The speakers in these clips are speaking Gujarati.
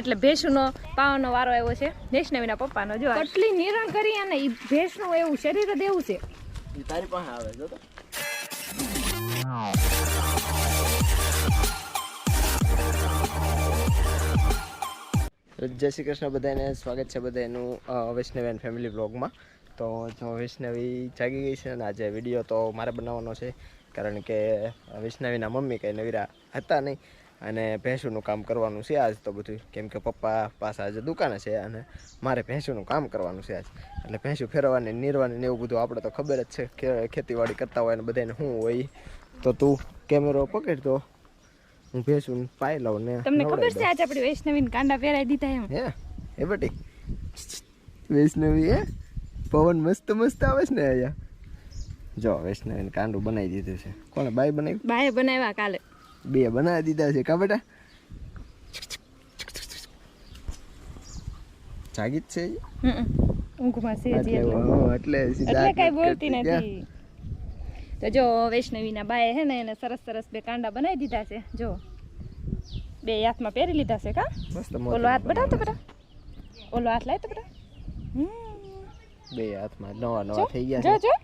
એટલે ભેંસનો પાવાનો વારો આવ્યો છે. વૈષ્ણવીના પપ્પાનો જો આટલી નિરણ કરી અને એ ભેંસનું એવું શરીર જ એવું છે. તારી પાસે આવે જો જય શ્રી કૃષ્ણ બધાને સ્વાગત છે બધાનું વૈષ્ણવી એન્ડ ફેમિલી બ્લોગમાં તો જો વૈષ્ણવી જાગી ગઈ છે અને આજે વીડિયો તો મારે બનાવવાનો છે. કારણ કે વૈષ્ણવીના મમ્મી કંઈ નવીરા હતા નહીં. અને ભેંસુનું કામ કરવાનું છે આજ તો બધું. કેમ કે પપ્પા પાસે આજે દુકાને છે અને મારે ભેંસુનું કામ કરવાનું છે આજ. એટલે ભેંસું ફેરવાની નીરવાની ને એવું બધું આપણે તો ખબર જ છે કે ખેતીવાડી કરતા હોય ને બધાને શું હોય. તો તું કેમેરો પકડ તો હું ભેંસું પાઈ લઉં ને તમને ખબર છે આજે આપણે વૈષ્ણવીને કાંડા પહેરાઈ દીધા એમ? હે? એ બટી? વૈષ્ણવી હે? પવન મસ્ત મસ્ત આવે છે ને અહીંયા. જો વૈષ્ણવીને કાંડું બનાવી દીધું છે. કોણે બાય બનાવ્યું? બાય બનાવ્યા કાલે. બે બનાવી દીધા છે કા બેટા? છે? ઊંઘમાં છે એટલે એટલે. હો, એટલે સીધા એટલે કઈ બોલતી નથી. તો જો વૈષ્ણવીના બાએ હે ને એને સરસ સરસ બે કાંડા બનાવી દીધા છે. જો બે હાથમાં પહેરી લીધા છે કા? ઓલો હાથ બતાવતો બેટા. ઓલો હાથ લાય તો બેટા. બે હાથમાં નવા નવા થઈ ગયા છે. જો. તો તો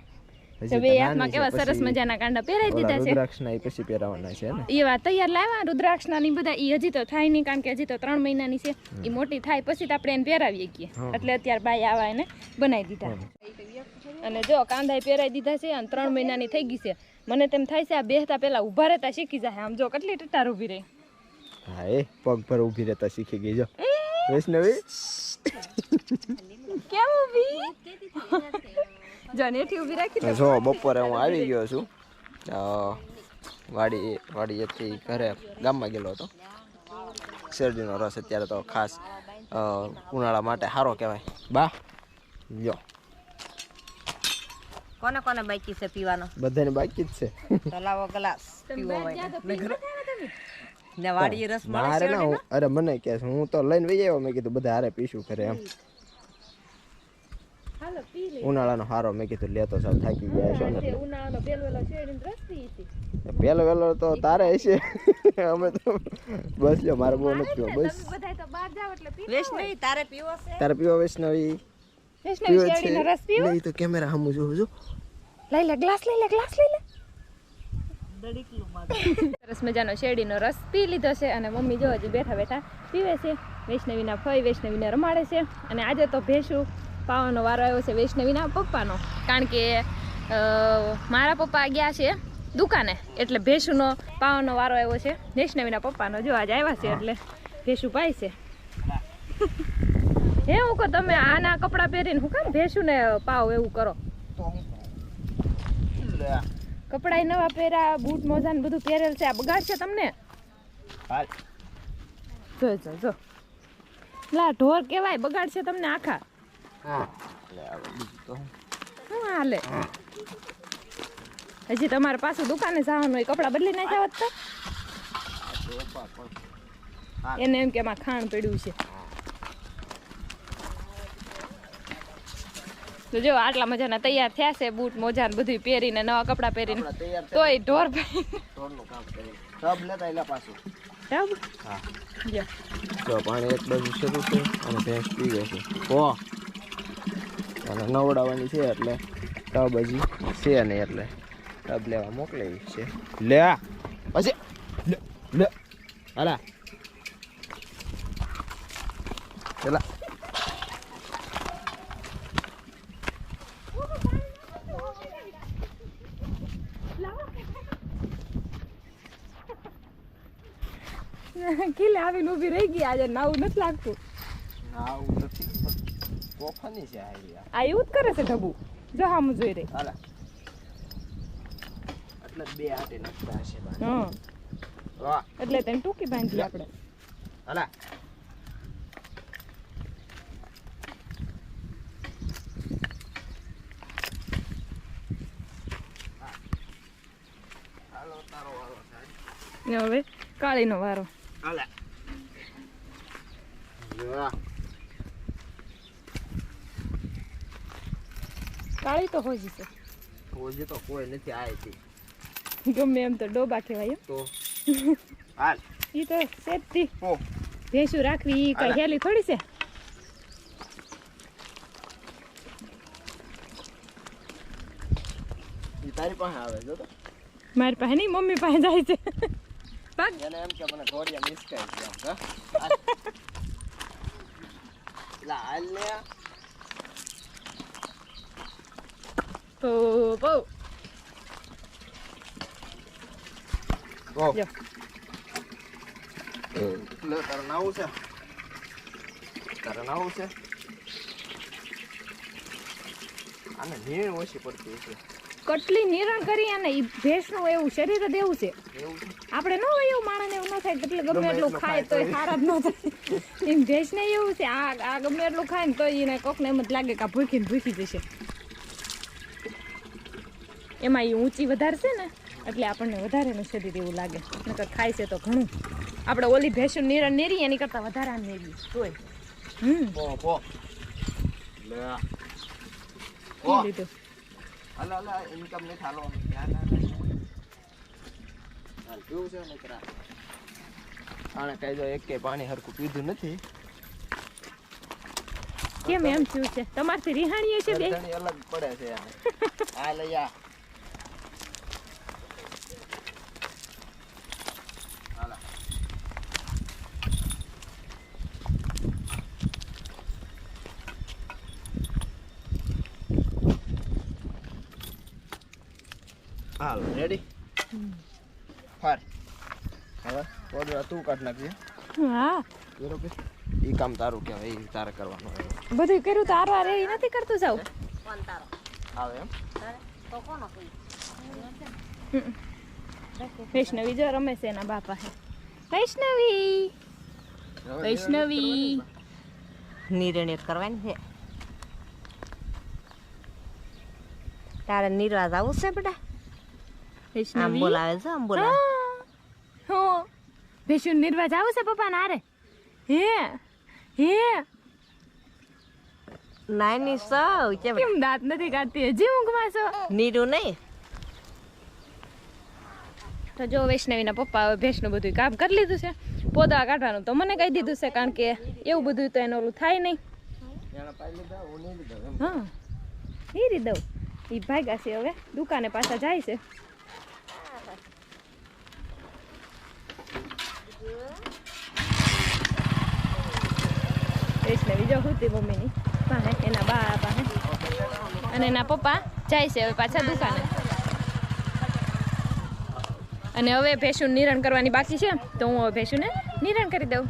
બે હાથમાં કેવા સરસ મજાના કાંડા પહેરાઈ દીધા છે. રુદ્રાક્ષના એ પછી પહેરાવાના છે ને? એ વાત તૈયાર લાવ્યા રુદ્રાક્ષના ની બધા એ હજી તો થાય નહીં કારણ કે હજી તો ત્રણ મહિનાની છે. એ મોટી થાય પછી તો આપણે એને પહેરાવીએ છીએ એટલે અત્યારે ભાઈ આવા એને બનાવી દીધા. અને જો કાંદા પહેરાવી દીધા છે અને ત્રણ મહિનાની થઈ ગઈ છે. મને તેમ થાય છે આ બેહતા પહેલા ઊભા રહેતા શીખી જાય. આમ જો કેટલી ટટાર ઊભી રહી. હા એ પગ પર ઊભી રહેતા શીખી ગઈ જો. વૈષ્ણવી? કેમ ઊભી? જો નેઠી ઊભી રાખી જો બપોરે હું આવી ગયો છું. વાડી વાડીએથી ઘરે ગામમાં ગયેલો હતો. શેરડીનો રસ અત્યારે તો ખાસ ઉનાળા માટે સારો કહેવાય. બા જો કોને કોને બાકી છે પીવાનો? બધાને બાકી જ છે. તો લાવો ગ્લાસ પીવો હોય ને વાડી રસ મારે ના અરે મને કે હું તો લઈને વહી આવ્યો મેં કીધું બધા હારે પીશું ઘરે એમ. ઉનાળાનો હારો. મેં કીધું લેતો સાવ થાકી ગયા છો. ને ઉનાળાનો બેલવેલો શેરડીનો રસ પી હતી પેલો વેલો તો તારે હશે અમે તો બસ લ્યો મારે બહુ નથી પીવો. બસ. બધા તો બહાર જાવ એટલે પી વૈષ્ણવી તારે પીવો છે? તારે પીવો વૈષ્ણવી વૈષ્ણવી શેરડીનો રસ પીવો? નહીં તો કેમેરા સામું જોઉં જો. લઈ લે ગ્લાસ લઈ લે ગ્લાસ લઈ લે. સરસ મજાનો શેરડીનો રસ પી લીધો છે અને મમ્મી જો હજી બેઠા બેઠા પીવે છે. વૈષ્ણવીના ફઈ વૈષ્ણવીને રમાડે છે. અને આજે તો ભેંસું પાવાનો વારો આવ્યો છે વૈષ્ણવીના પપ્પાનો. કારણ કે મારા પપ્પા ગયા છે દુકાને એટલે ભેંસુનો પાવાનો વારો આવ્યો છે. વૈષ્ણવીના પપ્પાનો જો આજે આવ્યા છે એટલે ભેંસું પાય છે. હે હું કહો તમે આના કપડાં પહેરીને હું કામ ભેંસુને પાવ એવું કરો? કપડા નવા પહેર્યા બૂટ મોજા ને બધું પહેરેલ છે. આ બગાડ છે તમને? જો જો જો. લા ઢોર કેવાય બગાડશે તમને આખા. હાલે. હજી તમારે પાછું દુકાને જવાનું હોય કપડાં બદલી નાખ્યા હોત તો. એને એમ કે એમાં ખાણ પડ્યું છે. તો જો આટલા મજાના તૈયાર થયા છે બૂટ મોજા ને બધું પહેરીને નવા કપડાં પહેરીને. તોય ઢોર ઢોરનું કામ કરીએ. ટબ લેતા એલા પાછું. ટબ? હા. જો. જો પાણી એક બાજુ શરૂ છે અને ભેંસ પી ગઈ છે. ઓ અને નવડાવવાની છે એટલે ટબ હજી છે નહીં એટલે ટબ લેવા મોકલાવી છે. લે પછી લે લે. હાલા. પેલા. કિલ્લે આવીને ઊભી રહી ગઈ આજે નવું નથી લાગતું. ના તોફાની છે આ. એવું જ કરે છે ઢબુ? જો હામ જોઈ રહી હાલા. એટલે બે હાથે નખતા હશે. હા. વાહ એટલે તેમ ટૂંકી બાંધી આપણે. હાલા. ને હવે કાળીનો વારો. હાલા. કાળી તો હોજી છે હોજી તો કોઈ નથી આવી ગમે એમ તો ડોબા કહેવાય તો હાલ. એ તો સેજથી ઓ ભેંસું રાખવી ઈ કઈ હાલા. થોડી છે? ઈ તારી પાસે આવે જો તો. મારી પાસે નહીં મમ્મી પાસે જાય છે. ભાગ. એને એમ કે મને ઘોડિયા મિસ કરી દે હા? લા હાલ જો લે તારે નાવું છે? તારે નાવું છે? આને નીણ ઓછી પડતી છે કટલી નિરણ કરી અને ઈ ભેંસનું એવું શરીર જ એવું છે. આપણે ન હોય એવું માણસને એવું ન થાય એટલે ગમે એટલું ખાય તો. સારા જ ન થાય. એમ ભેંસને એવું છે આ આ ગમે એટલું ખાય ને તો એને કોકને એમ જ લાગે કે આ ભૂખી ને ભૂખી જશે. એમાં એ ઊંચી વધારે ને એટલે આપણને વધારે શરીર એવું લાગે. નકર ખાય છે તો ઘણું. આપણે ઓલી ભેંસું નીરણ નેરી એની કરતાં વધારે નેરી. તોય. હમ. પો પો. લે પી. ઓ લીધું. હાલ હાલ ઇન્કમ નહીં થાલો ધ્યાન કેવું છે ને આને કઈ જો એક કે પાણી હરખું પીધું નથી. કેમ એમ થયું છે? તમારથી રિહાણીએ છે બે? અલગ પડે છે આ લઈ આ હાલા. હાલ રેડી ફાર હવે પોદરા તું કાઢ નાખજે. હા. બરોબર ઈ કામ તારું કહેવાય ઈ તારે કરવાનું. બધું કર્યું તો આ રે ઈ નથી કરતું જાવ કોણ તારો આવે એમ. તારે તો કોનો કોઈ વૈષ્ણવી જો રમે છે એના બાપા હે. વૈષ્ણવી. વૈષ્ણવી. નિર્ણય કરવાની છે. તારે નિર્વાજ આવું છે બેટા આમ વૈષ્ણવી બોલાવે છે આમ બોલાવે. હો. ભેશું નિર્વાજ આવું છે પપ્પા નારે? હે? હે? નાની સૌ કેમ? દાંત નથી કાઢતી? હજી ઊંઘમાં છો? નીરુ નહીં? તો જો વૈષ્ણવીના પપ્પા હવે ભેંસનું બધું કામ કરી લીધું છે પોદા કાઢવાનું તો મને કહી દીધું છે કારણ કે એવું બધું તો એનું ઓલું થાય નહીં. હું. રીતે દઉં. એ ભાગ્યા છે હવે દુકાને પાછા જાય છે. વૈષ્ણવી બીજો હુતી મમ્મીની પાસે એના બા પાસે અને એના પપ્પા જાય છે હવે પાછા દુકાને. અને હવે ભેંસું નિરણ કરવાની બાકી છે, તો હું હવે ભેંસુને નિરણ કરી દઉં.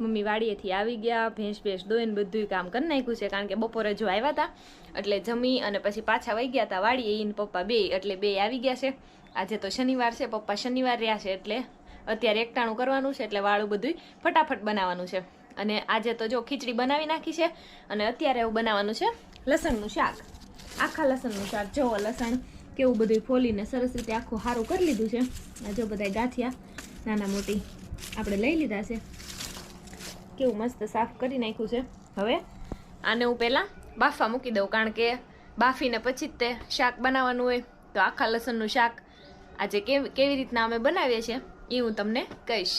મમ્મી વાડીએથી આવી ગયા, ભેંસ ભેંસ દોઈને બધું કામ કરી નાખ્યું છે, કારણ કે બપોરે જો આવ્યા હતા, એટલે જમી અને પછી પાછા વહી ગયા હતા વાડીએ, ઈને પપ્પા બે, એટલે બે આવી ગયા છે. આજે તો શનિવાર છે, પપ્પા શનિવાર રહ્યા છે એટલે અત્યારે એકટાણું કરવાનું છે એટલે વાળું બધું ફટાફટ બનાવવાનું છે. અને આજે તો જો ખીચડી બનાવી નાખી છે અને અત્યારે એવું બનાવવાનું છે લસણનું શાક. આખા લસણનું શાક, જુઓ લસણ કેવું બધું ફોલીને સરસ રીતે આખું સારું કરી લીધું છે. આ જો બધા ગાંઠિયા, નાના મોટી આપણે લઈ લીધા છે. કેવું મસ્ત સાફ કરી નાખ્યું છે. હવે આને હું પહેલાં બાફા મૂકી દઉં કારણ કે બાફીને પછી જ તે શાક બનાવવાનું હોય. તો આખા લસણનું શાક આજે કેવી રીતના અમે બનાવીએ છીએ, એ હું તમને કહીશ.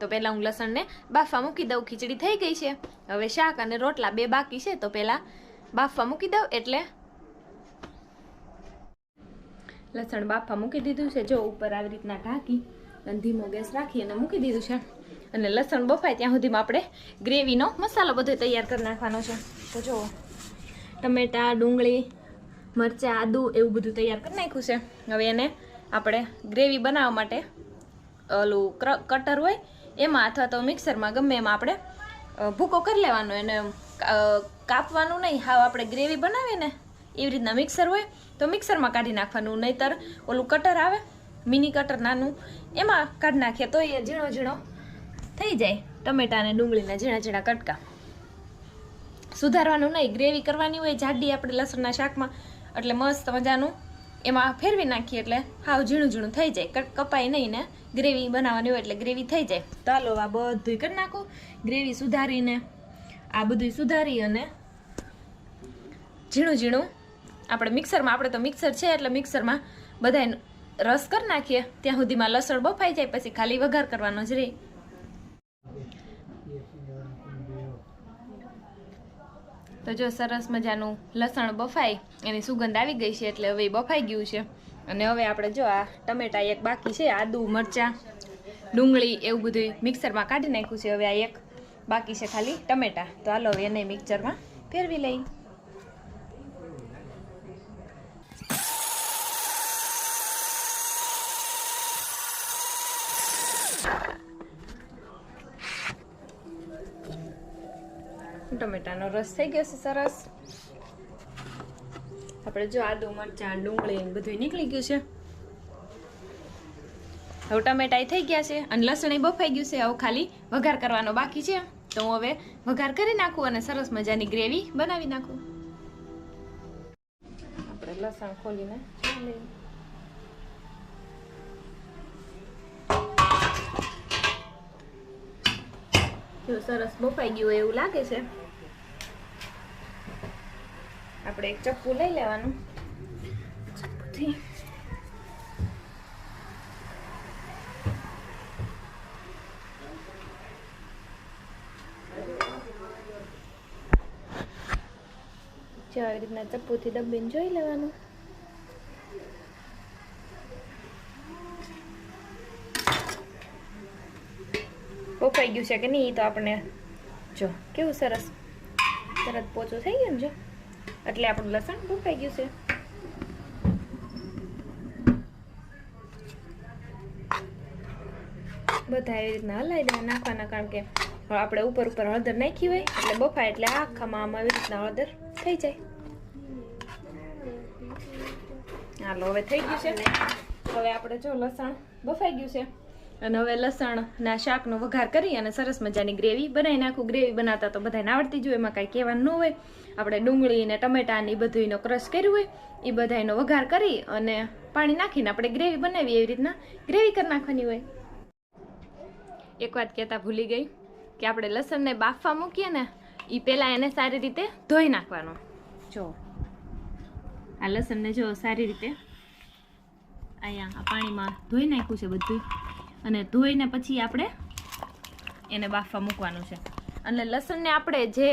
તો પહેલાં હું લસણને બાફવા મૂકી દઉં, ખીચડી થઈ ગઈ છે. હવે શાક અને રોટલા બે બાકી છે, તો પહેલાં બાફવા મૂકી દઉં, એટલે લસણ બાફા મૂકી દીધું છે, જો ઉપર આવી રીતના ઢાંકી અને ધીમો ગેસ રાખી અને મૂકી દીધું છે. અને લસણ બફાય ત્યાં સુધીમાં આપણે ગ્રેવીનો મસાલો બધો તૈયાર કરી નાખવાનો છે. તો જો ટમેટા, ડુંગળી, મરચાં, આદું એવું બધું તૈયાર કરી નાખ્યું છે. હવે એને આપણે ગ્રેવી બનાવવા માટે ઓલું કટર હોય, એમાં અથવા તો મિક્સરમાં ગમે એમાં આપણે ભૂકો કરી લેવાનો એને કાપવાનું નહીં. હાવ આપણે ગ્રેવી બનાવીએ ને, એવી રીતના મિક્સર હોય, તો મિક્સરમાં કાઢી નાખવાનું. નહીતર ઓલું કટર આવે, મિની કટર નાનું, એમાં કાઢી નાખીએ તો એ ઝીણો ઝીણો થઈ જાય. ટમેટા અને ડુંગળીના ઝીણા ઝીણા કટકા. સુધારવાનું નહીં. ગ્રેવી કરવાની હોય, જાડી આપણે લસણના શાકમાં, એટલે મસ્ત મજાનું એમાં ફેરવી નાખીએ એટલે હાવ ઝીણું ઝીણું થઈ જાય. કપાય નહીં ને ગ્રેવી બનાવવાની હોય એટલે ગ્રેવી થઈ જાય. તો હાલો આ બધું કરી નાખું. ગ્રેવી સુધારીને, આ બધું સુધારી અને ઝીણું ઝીણું આપણે મિક્સરમાં આપણે તો મિક્સર છે એટલે મિક્સરમાં બધાય રસ કરી નાખીએ. ત્યાં સુધીમાં લસણ બફાઈ જાય, પછી ખાલી વઘાર કરવાનો જ રહે. તો જો સરસ મજાનું લસણ બફાય, એની સુગંધ આવી ગઈ છે એટલે હવે બફાઈ ગયું છે. અને હવે આપણે જો આ ટમેટા એક બાકી છે, આદુ, મરચાં, ડુંગળી એવું બધું મિક્સરમાં કાઢી નાખ્યું છે. હવે આ એક બાકી છે ખાલી ટમેટા. તો હાલો હવે એને મિક્સરમાં ફેરવી લઈ. ટમેટાનો રસ થઈ ગયો છે સરસ. આપણે જો આદુ, મરચાં, ડુંગળી બધું નીકળી ગયું છે. હવે ટમેટા થઈ ગયા છે અને લસણ બફાઈ ગયું છે. હવે ખાલી વઘાર કરવાનો બાકી છે. તો હું હવે વઘાર કરી નાખું અને સરસ મજાની ગ્રેવી બનાવી નાખું. આપણે લસણ ખોલીને જો સરસ બફાઈ ગયું એવું લાગે છે. આપણે એક ચપ્પુ લઈ લેવાનું. ચપ્પુથી. આવી રીતના ચપ્પુથી દબીને જોઈ લેવાનું. બફાઈ ગયું છે કે નહીં એ તો આપણે જો, કેવું સરસ. તરત પોચું થઈ ગયું ને જો. એટલે આપણું લસણ બફાઈ ગયું છે. બધા એવી રીતના હલાવી દેવા નાખવાના, કારણ કે આપણે ઉપર ઉપર હળદર નાખી હોય, એટલે બફાય, એટલે આખામાં આમાં આવી રીતના હળદર થઈ જાય. હાલો, હવે થઈ ગયું છે. હવે આપણે જો લસણ બફાઈ ગયું છે. અને હવે લસણના શાકનો વઘાર કરી અને સરસ મજાની ગ્રેવી બનાવી નાખું. ગ્રેવી બનાવતા તો બધાને આવડતી જ હોય, એમાં કાંઈ કહેવાનું ન હોય. આપણે ડુંગળી ને ટમેટાને એ બધું એનો ક્રશ કર્યું હોય એ બધા એનો વઘાર કરી અને પાણી નાખીને આપણે ગ્રેવી બનાવી એવી રીતના. ગ્રેવી કરી નાખવાની હોય. એક વાત કહેતા ભૂલી ગઈ કે આપણે લસણને બાફવા મૂકીએ ને એ પહેલાં એને સારી રીતે ધોઈ નાખવાનો. જો, આ લસણને જો સારી રીતે અહીંયા આ પાણીમાં ધોઈ નાખ્યું છે બધું અને ધોઈને પછી આપણે એને બાફવા મૂકવાનું છે. અને લસણને આપણે જે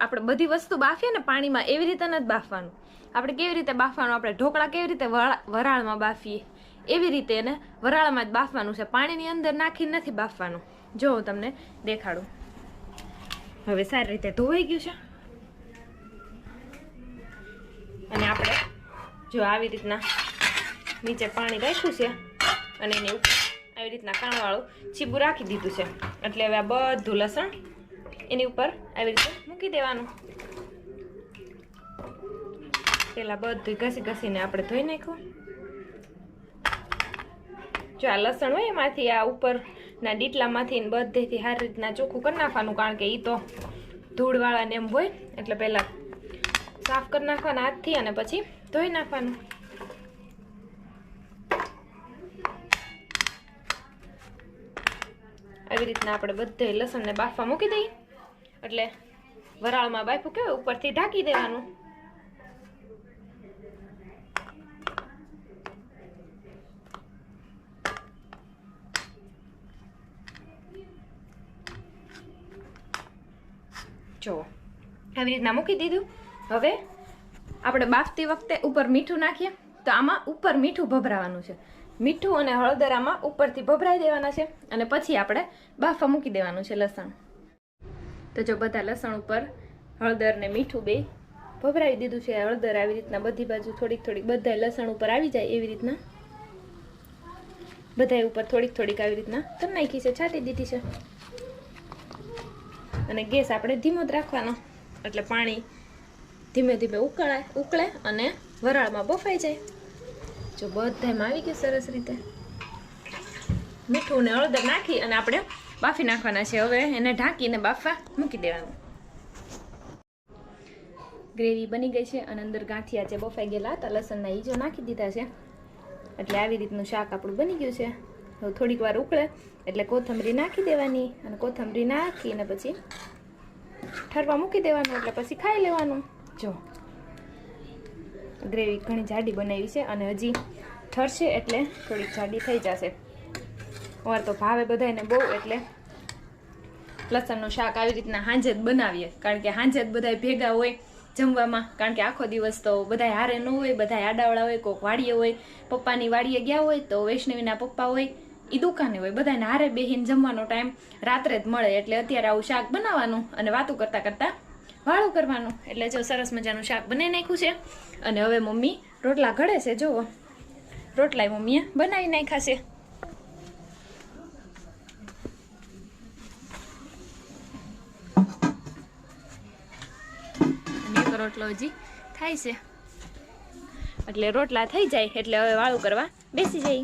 આપણે બધી વસ્તુ બાફીએ ને પાણીમાં એવી રીતે નથી બાફવાનું. આપણે કેવી રીતે બાફવાનું? આપણે ઢોકળા કેવી રીતે વરાળમાં બાફીએ? એવી રીતે એને વરાળમાં જ બાફવાનું છે. પાણીની અંદર નાખી નથી બાફવાનું. જો હું તમને દેખાડું. હવે સારી રીતે ધોવાઈ ગયું છે. અને આપણે જો આવી રીતના નીચે પાણી રાખ્યું છે અને એની ઉપર આવી રીતના કાણવાળું ચીબું રાખી દીધું છે. એટલે હવે આ બધું લસણ એની ઉપર આવી રીતે મૂકી દેવાનું. પેલા બધું ઘસી ઘસીને આપણે ધોઈ નાખ્યું. જો આ લસણ હોય એમાંથી આ ઉપરના ડીટલામાંથી બધેથી સારી રીતના ચોખ્ખું કરી નાખવાનું, કારણ કે એ તો ધૂળવાળા ને એમ હોય. એટલે પહેલાં સાફ કરી નાખવાના હાથથી અને પછી ધોઈ નાખવાનું. આવી રીતના આપણે બધે લસણને બાફવા મૂકી દઈએ. એટલે વરાળમાં બાફું કેવું ઉપરથી ઢાંકી દેવાનું. જો, આવી રીતના મૂકી દીધું. હવે આપણે બાફતી વખતે ઉપર મીઠું નાખીએ. તો આમાં ઉપર મીઠું ભભરાવાનું છે. મીઠું અને હળદરામાં ઉપરથી ભભરાઈ દેવાના છે અને પછી આપણે બાફા મૂકી દેવાનું છે લસણ. તો જો બધા લસણ ઉપર હળદર ને મીઠું બે ભભરાવી દીધું છે. હળદર આવી રીતના બધી બાજુ થોડીક થોડીક બધા લસણ ઉપર આવી જાય એવી રીતના. બધા ઉપર થોડીક થોડીક આવી રીતના કરી નાખી છે, છાંટી દીધી છે. અને ગેસ આપણે ધીમો જ રાખવાનો, એટલે પાણી ધીમે ધીમે ઉકળાય, ઉકળે અને વરાળમાં બફાઈ જાય. જો બધામાં આવી ગયું સરસ રીતે. મીઠું ને હળદર નાખી અને આપણે બાફી નાખવાના છે. હવે એને ઢાંકીને બાફવા મૂકી દેવાનું. ગ્રેવી બની ગઈ છે અને અંદર ગાંઠિયા જે બફાઈ ગયેલા હતા, લસણના ઈજો નાખી દીધા છે. એટલે આવી રીતનું શાક આપણું બની ગયું છે. હવે થોડીક વાર ઉકળે એટલે કોથમરી નાખી દેવાની અને કોથમરી નાખીને પછી ઠરવા મૂકી દેવાનું એટલે પછી ખાઈ લેવાનું. જો ગ્રેવી ઘણી જાડી બનાવી છે અને હજી ઠરશે એટલે થોડીક જાડી થઈ જશે. વાર તો ભાવે બધાને બહુ એટલે લસણનું શાક આવી રીતના હાંજે જ બનાવીએ. કારણ કે હાંજે જ બધા ભેગા હોય જમવામાં. કારણ કે આખો દિવસ તો બધા હારે ન હોય બધા આડાવાળા હોય કોઈક વાડીએ હોય, પપ્પાની વાડીએ ગયા હોય તો વૈષ્ણવીના પપ્પા હોય એ દુકાને હોય. બધાને હારે બેહીને જમવાનો ટાઈમ રાત્રે જ મળે એટલે અત્યારે આવું શાક બનાવવાનું અને વાતું કરતાં કરતા વાળું કરવાનું. એટલે જો સરસ મજાનું શાક બનાવી નાખ્યું છે. અને હવે મમ્મી રોટલા ઘડે છે, જુઓ. રોટલા મમ્મીએ બનાવી નાખ્યા છે. રોટલો હજી થાય છે. એટલે રોટલા થઈ જાય, એટલે હવે વાળું કરવા બેસી જઈ